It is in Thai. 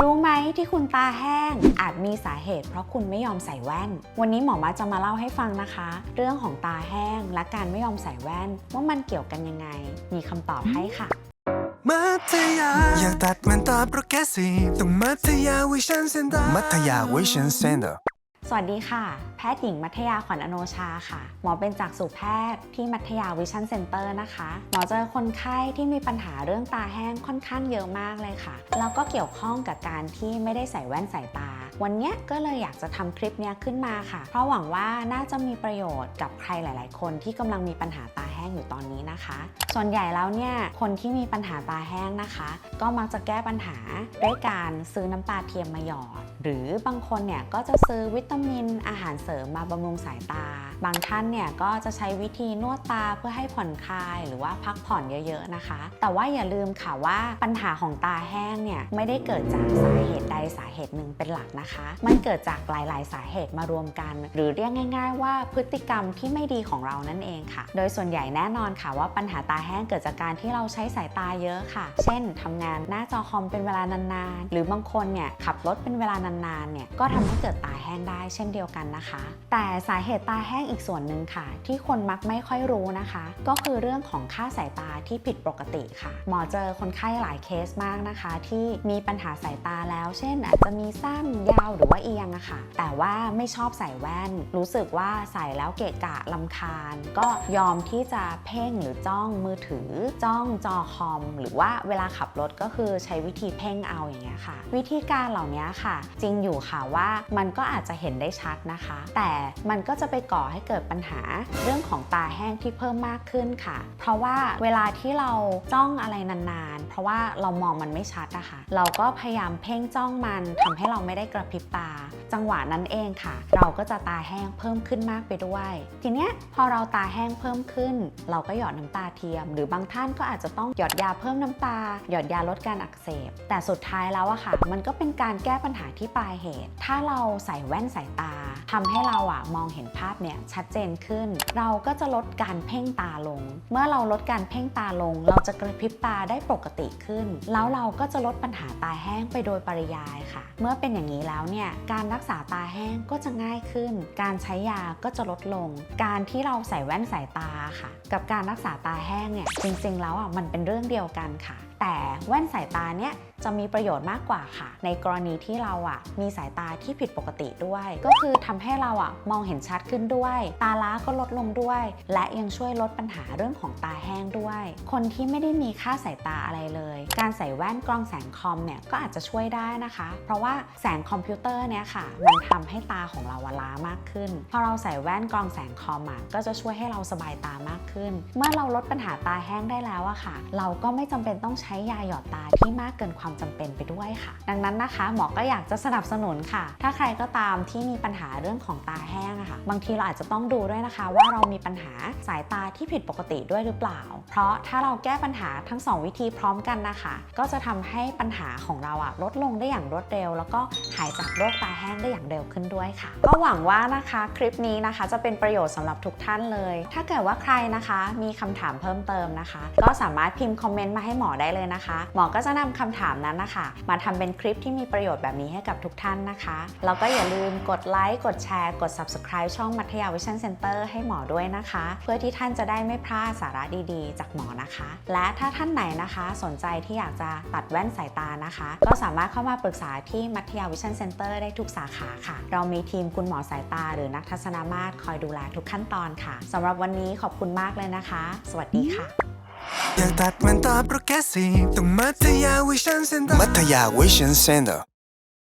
รู้ไหมที่คุณตาแห้ง อาจมีสาเหตุเพราะคุณไม่ยอมใส่แว่น วันนี้หมอมาจะมาเล่าให้ฟังนะคะ เรื่องของตาแห้งและการไม่ยอมใส่แว่น ว่ามันเกี่ยวกันยังไง มีคำตอบให้ค่ะมัธยาอยากตัดมันตาโปรแกรสซีฟต้องมัธยาวิชั่นเซ็นเตอร์มัธยาวิชั่นเซ็นเตอร์ สวัสดีค่ะ แพทย์หญิงมัธยาขวัญอโนชาค่ะ หมอเป็นจากษุแพทย์ที่มัธยาวิชั่นเซ็นเตอร์นะคะ หมอเจอคนไข้ที่มีปัญหาเรื่องตาแห้งค่อนข้างเยอะมากเลยค่ะ แล้วก็เกี่ยวข้องกับการที่ไม่ได้ใส่แว่นสายตา วันนี้ก็เลยอยากจะทำคลิปนี้ขึ้นมาค่ะ เพราะหวังว่าน่าจะมีประโยชน์กับใครหลาย ๆ คนที่กำลังมีปัญหาตา ห้งอยู่ตอนนี้นะคะ ส่วนใหญ่แล้วเนี่ยคนที่มีปัญหาตาแห้งนะคะ ก็มักจะแก้ปัญหาด้วยการซื้อน้ำตาเทียมมาหยอด หรือบางคนเนี่ยก็จะซื้อวิตามินอาหารเสริมมาบำรุงสายตา บางท่านเนี่ยก็จะใช้วิธีนวดตาเพื่อให้ผ่อนคลายหรือว่าพักผ่อนเยอะๆนะคะ แต่ว่าอย่าลืมค่ะว่าปัญหาของตาแห้งเนี่ยไม่ได้เกิดจากสาเหตุใดสาเหตุหนึ่งเป็นหลักนะคะ มันเกิดจากหลาย ๆ สาเหตุมารวมกัน หรือเรียกง่าย ๆ ว่าพฤติกรรมที่ไม่ดีของเรานั่นเองค่ะ โดยส่วนใหญ่แน่นอนค่ะว่าปัญหาตาแห้งเกิดจากการที่เราใช้สายตาเยอะค่ะ เช่นทำงานหน้าจอคอมเป็นเวลานานๆ หรือบางคนเนี่ยขับรถเป็นเวลานานๆ เนี่ยก็ทำให้เกิดตาแห้งได้เช่นเดียวกันนะคะ แต่สาเหตุตาแห้งอีกส่วนหนึ่งค่ะ ที่คนมักไม่ค่อยรู้นะคะ ก็คือเรื่องของค่าสายตาที่ผิดปกติค่ะ หมอเจอคนไข้หลายเคสมากนะคะ ที่มีปัญหาสายตาแล้ว เช่น อาจจะมีสั้นยาวหรือว่าเอียงอะค่ะ แต่ว่าไม่ชอบใส่แว่น รู้สึกว่าใส่แล้วเกะกะลำคาญ ก็ยอมที่จะเพ่งหรือจ้องมือถือ จ้องจอคอม หรือว่าเวลาขับรถก็คือใช้วิธีเพ่งเอาอย่างเงี้ยค่ะ วิธีการเหล่านี้ค่ะ จริงอยู่ค่ะว่ามันก็อาจจะเห็นได้ชัดนะคะ แต่มันก็จะไปก่อให้เกิดปัญหาเรื่องของตาแห้งที่เพิ่มมากขึ้นค่ะ เพราะว่าเวลาที่เราจ้องอะไรนานๆ เพราะว่าเรามองมันไม่ชัดนะคะเราก็พยายามเพ่งจ้องมันทำให้เราไม่ได้กระพริบตา จังหวะนั้นเองค่ะ เราก็จะตาแห้งเพิ่มขึ้นมากไปด้วย ทีเนี้ยพอเราตาแห้งเพิ่มขึ้น เราก็หยอดน้ำตาเทียม หรือบางท่านก็อาจจะต้องหยอดยาเพิ่มน้ำตา หยอดยาลดการอักเสบ แต่สุดท้ายแล้วอะค่ะ มันก็เป็นการแก้ปัญหาที่ปลายเหตุ ถ้าเราใส่แว่นสายตา ทำให้เราอะมองเห็นภาพเนี่ยชัดเจนขึ้น เราก็จะลดการเพ่งตาลง เมื่อเราลดการเพ่งตาลง เราจะกระพริบตาได้ปกติขึ้น แล้วเราก็จะลดปัญหาตาแห้งไปโดยปริยายค่ะ เมื่อเป็นอย่างนี้แล้วเนี่ยการรักษาตาแห้งก็จะง่ายขึ้น การใช้ยาก็จะลดลง การที่เราใส่แว่นสายตาค่ะ กับการรักษาตาแห้งเนี่ยจริงๆแล้วอะมันเป็นเรื่องเดียวกันค่ะ แต่แว่นสายตาเนี่ย จะมีประโยชน์มากกว่าค่ะ ในกรณีที่เราอะมีสายตาที่ผิดปกติด้วย ก็คือทำให้เราอะมองเห็นชัดขึ้นด้วย ตาล้าก็ลดลงด้วย และยังช่วยลดปัญหาเรื่องของตาแห้งด้วย คนที่ไม่ได้มีค่าสายตาอะไรเลย การใส่แว่นกรองแสงคอมเนี่ยก็อาจจะช่วยได้นะคะ เพราะว่าแสงคอมพิวเตอร์เนี่ยค่ะ มันทำให้ตาของเราล้ามากขึ้น พอเราใส่แว่นกรองแสงคอมอะก็จะช่วยให้เราสบายตามากขึ้น เมื่อเราลดปัญหาตาแห้งได้แล้วอะค่ะ เราก็ไม่จำเป็นต้องใช้ยาหยอดตาที่มากเกินความจำเป็นไปด้วยค่ะ ดังนั้นนะคะหมอก็อยากจะสนับสนุนค่ะ ถ้าใครก็ตามที่มีปัญหาเรื่องของตาแห้งอะค่ะ บางทีเราอาจจะต้องดูด้วยนะคะ ว่าเรามีปัญหาสายตาที่ผิดปกติด้วยหรือเปล่า เพราะถ้าเราแก้ปัญหาทั้งสองวิธีพร้อมกันนะคะ ก็จะทำให้ปัญหาของเราอะลดลงได้อย่างรวดเร็ว แล้วก็หายจากโรคตาแห้งได้อย่างเร็วขึ้นด้วยค่ะ ก็หวังว่านะคะคลิปนี้นะคะ จะเป็นประโยชน์สำหรับทุกท่านเลย ถ้าเกิดว่าใครนะคะมีคำถามเพิ่มเติมนะคะ ก็สามารถพิมพ์คอมเมนต์มาให้หมอได้เลยนะคะ หมอก็จะนำคำถามนั้นนะคะ มาทำเป็นคลิปที่มีประโยชน์แบบนี้ให้กับทุกท่านนะคะ แล้วก็อย่าลืมกดไลค์ กดแชร์ กด subscribe ช่องมัธยาวิชั่นเซ็นเตอร์ให้หมอด้วยนะคะ เพื่อที่ท่านจะได้ไม่พลาดสาระดีๆ จากหมอนะคะ และถ้าท่านไหนนะคะ สนใจที่อยากจะตัดแว่นสายตานะคะ ก็สามารถเข้ามาปรึกษาที่มัธยาวิชั่นเซ็นเตอร์ได้ทุกสาขาค่ะ เรามีทีมคุณหมอสายตา หรือนักทัศนมาตรคอยดูแลทุกขั้นตอนค่ะสำหรับวันนี้ขอบคุณมากเลยนะคะ สวัสดีค่ะ อยากตัดมันตอบโปรแกรสซีฟต้องมัธยาวิชันเซ็นเตอร์มัธยาวิชันเซ็นเตอร์